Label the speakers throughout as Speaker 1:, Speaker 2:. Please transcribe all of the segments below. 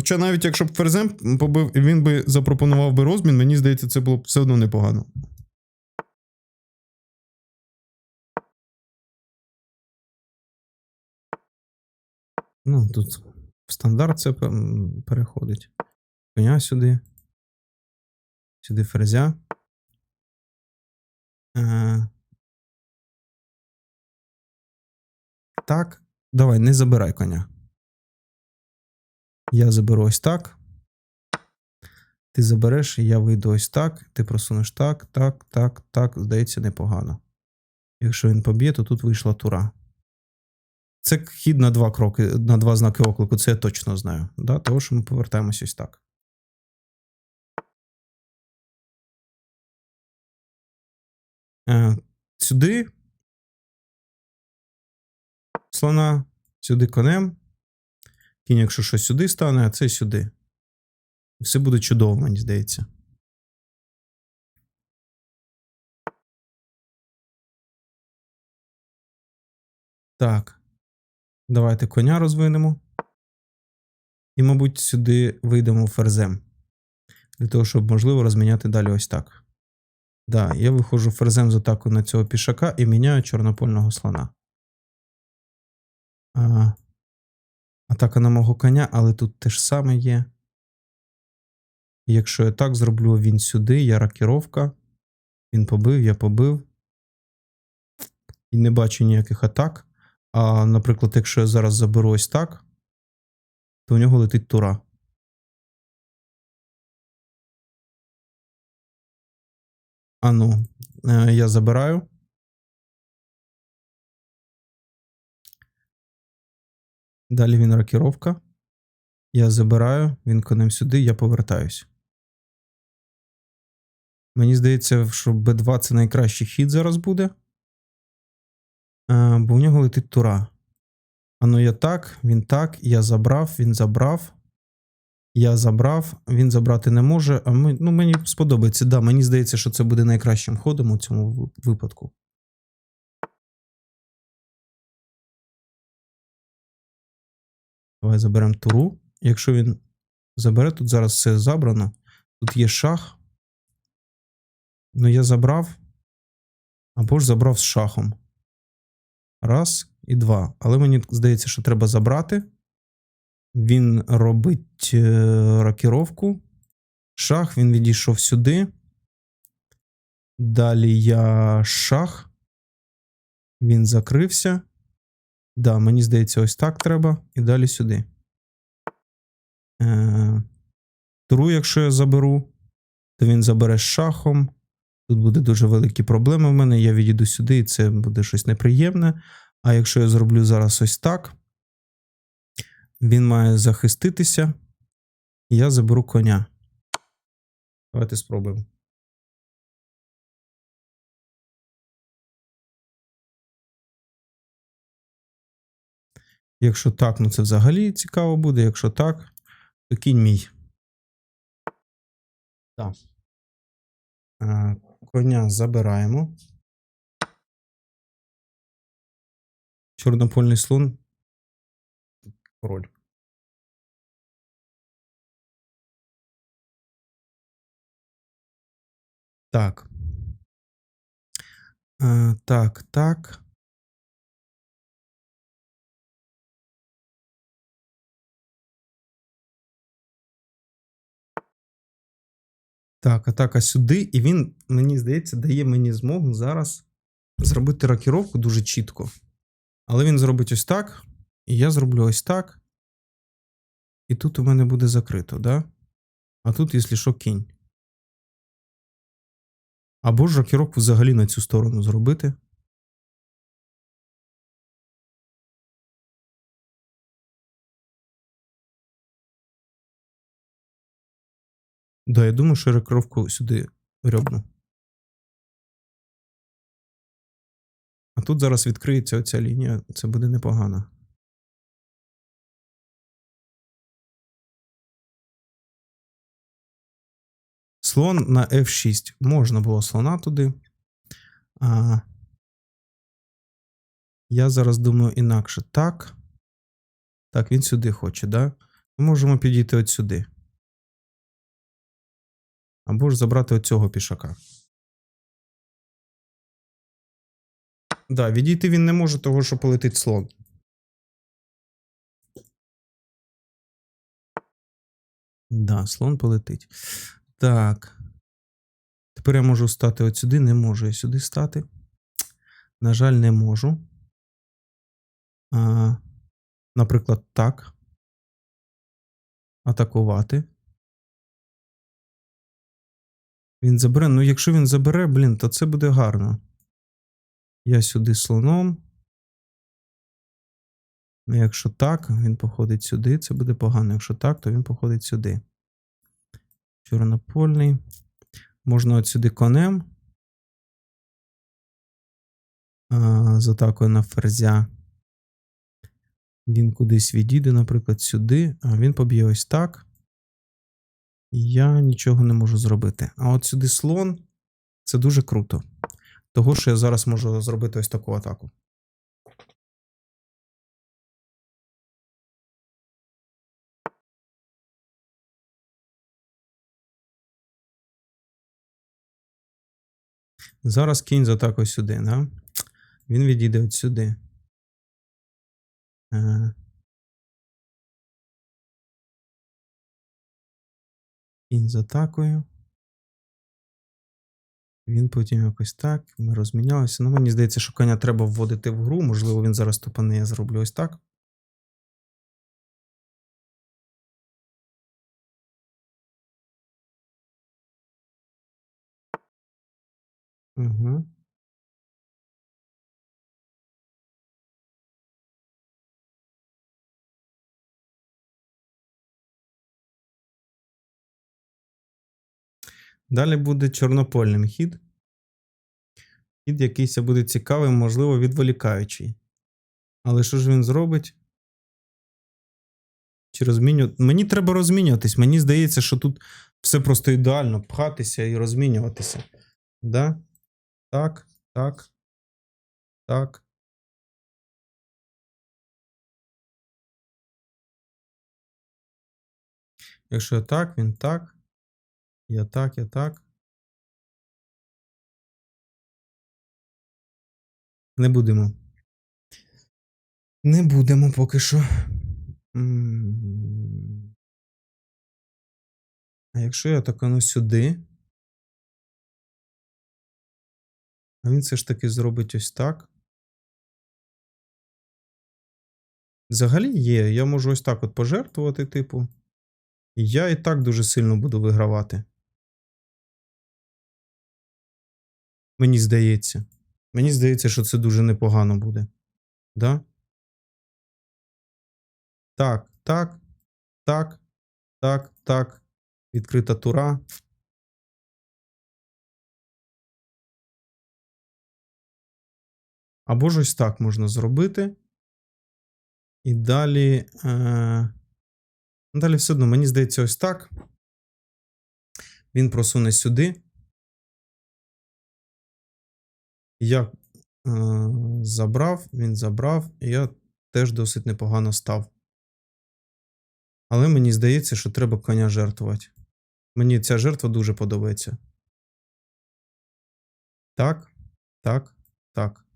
Speaker 1: Хоча навіть якщо б ферзем побив, він би запропонував би розмін, мені здається, це було б все одно непогано. Ну, тут в стандарт це переходить. Коня сюди. Сюди ферзя. Е, Так. Давай, не забирай коня. Я заберу ось так. Ти забереш, я вийду ось так. Ти просунеш так, так, так, так. Здається, непогано. Якщо він поб'є, то тут вийшла тура. Це хід на два кроки, на два знаки оклику, це я точно знаю. Да? Того, що ми повертаємось ось так. Е, сюди. Слона, сюди конем. Кінь, якщо щось сюди стане, а це сюди. Все буде чудово, мені здається. Так. Давайте коня розвинемо. І, мабуть, сюди вийдемо ферзем. Для того, щоб можливо розміняти далі ось так. Да, я виходжу ферзем з атаку на цього пішака і міняю чорнопольного слона. А, атака на мого коня, але тут те ж саме є. Якщо я так зроблю, він сюди, я ракіровка. Він побив, я побив. І не бачу ніяких атак. А, наприклад, якщо я зараз заберу ось так, то у нього летить тура. А ну, е, я забираю. Далі він ракіровка. Я забираю, він конем сюди, я повертаюсь. Мені здається, що Б2 це найкращий хід зараз буде. Е, бо в нього летить тура. А ну я так, він так, я забрав, він забрав. Я забрав, він забрати не може. А ми, ну, мені сподобається. Да, мені здається, що це буде найкращим ходом у цьому випадку. Давай заберемо туру. Якщо він забере, тут зараз все забрано. Тут є шах. Ну, я забрав. Або ж забрав з шахом. Раз і два. Але мені здається, що треба забрати. Він робить е, рокіровку. Шах, він відійшов сюди. Далі я шах. Він закрився. Да, мені здається, ось так треба. І далі сюди. Е, туру, якщо я заберу, то він забере з шахом. Тут буде дуже великі проблеми в мене. Я відійду сюди, і це буде щось неприємне. А якщо я зроблю зараз ось так, він має захиститися. Я заберу коня. Давайте спробуємо. Якщо так, ну це взагалі цікаво буде. Якщо так, то кінь мій. Так. Е, Коня забираємо. Чорнопольний слон. Король. Так. Е, так, так. Так, атака сюди, і він, мені здається, дає мені змогу зараз зробити рокіровку дуже чітко. Але він зробить ось так, і я зроблю ось так. І тут у мене буде закрито, да? А тут, якщо що, кінь. Або ж рокіровку взагалі на цю сторону зробити. Да, я думаю, що я рокіровку сюди рьобну. А тут зараз відкриється оця лінія, це буде непогано. Слон на F6. Можна було слона туди. А, я зараз думаю інакше. Так. Так, він сюди хоче, да? Ми можемо підійти от сюди. Або ж забрати оцього пішака. Да, відійти він не може, того, що полетить слон. Да, слон полетить. Так. Тепер я можу стати от сюди. Не можу я сюди стати. На жаль, не можу. А, наприклад, так. Атакувати. Він забере. Ну, якщо він забере, блін, то це буде гарно. Я сюди слоном. Ну, Якщо так, він походить сюди, це буде погано. Якщо так, то він походить сюди. Чорнопольний. Можна от сюди конем. А, з атакою на ферзя. Він кудись відійде, наприклад, сюди, а він поб'є ось так. Я нічого не можу зробити. А от сюди слон це дуже круто. Того, що я зараз можу зробити ось таку атаку. Зараз кінь з атакою сюди, да? Він відійде от сюди. Е. Кінь з атакою. Він потім якось так. Ми розмінялися. Ну, мені здається, що коня треба вводити в гру. Можливо, він зараз тупане, я зроблю ось так. Угу. Далі буде чорнопольним хід. Хід якийсь буде цікавий, можливо, відволікаючий. Але що ж він зробить? Чи розміню... Мені треба розмінюватись. Мені здається, що тут все просто ідеально пхатися і розмінюватися. Да? Так, так. Так. Якщо так, він так. Я так, я так. Не будемо. Не будемо поки що. А якщо я такану сюди. А він все ж таки зробить ось так. Взагалі є. Я можу ось так от пожертвувати, типу. І я і так дуже сильно буду вигравати. Мені здається. Мені здається, що це дуже непогано буде. Да? Так, так, так, так, так. Відкрита тура. Або ж ось так можна зробити. І далі. Е... Далі все одно, мені здається, ось так. Він просуне сюди. Я е, забрав, він забрав, і я теж досить непогано став. Але мені здається, що треба коня жертвувати. Мені ця жертва дуже подобається. Так, так, так.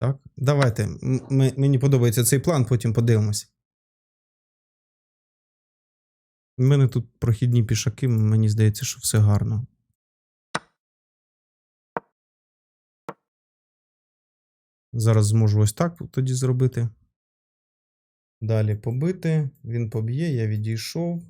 Speaker 1: Так, давайте. М- Мені подобається цей план, потім подивимось. У мене тут прохідні пішаки, мені здається, що все гарно. Зараз зможу ось так тоді зробити. Далі побити. Він поб'є, я відійшов.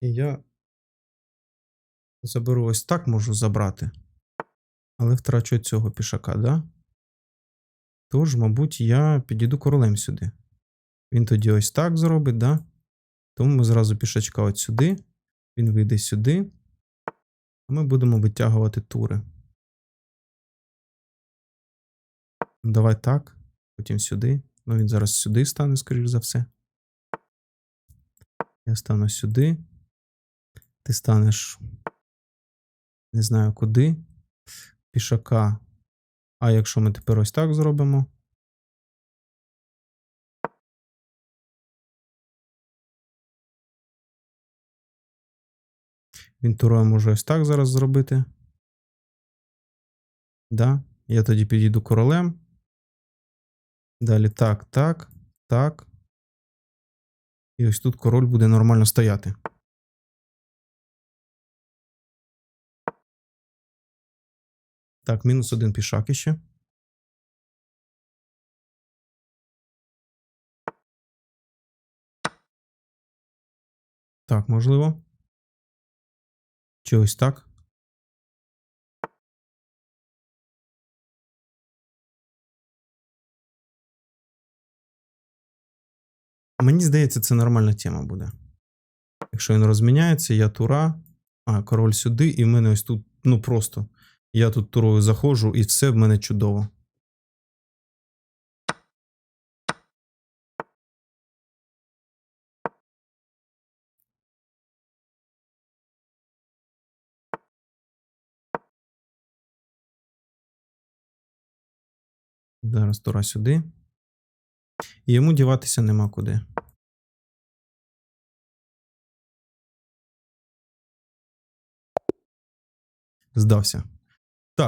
Speaker 1: І я заберу ось так, можу забрати. Але втрачу цього пішака, да? Тож, мабуть, я підійду королем сюди. Він тоді ось так зробить, да? Тому ми зразу пішачка от сюди. Він вийде сюди. А ми будемо витягувати тури. Давай так. Потім сюди. Ну, він зараз сюди стане, скоріш за все. Я стану сюди. Ти станеш. Не знаю куди. Пішака. А якщо ми тепер ось так зробимо. Він турою може ось так зараз зробити. Да. Я тоді підійду королем. Далі так, так, так. І ось тут король буде нормально стояти. Так, мінус один пішак іще. Так, можливо. Чи ось так? Мені здається, це нормальна тема буде. Якщо він розміняється, я тура, а король сюди, і в мене ось тут, ну просто. Я тут турою заходжу, і все в мене чудово. Зараз тура сюди. І йому діватися нема куди. Здався.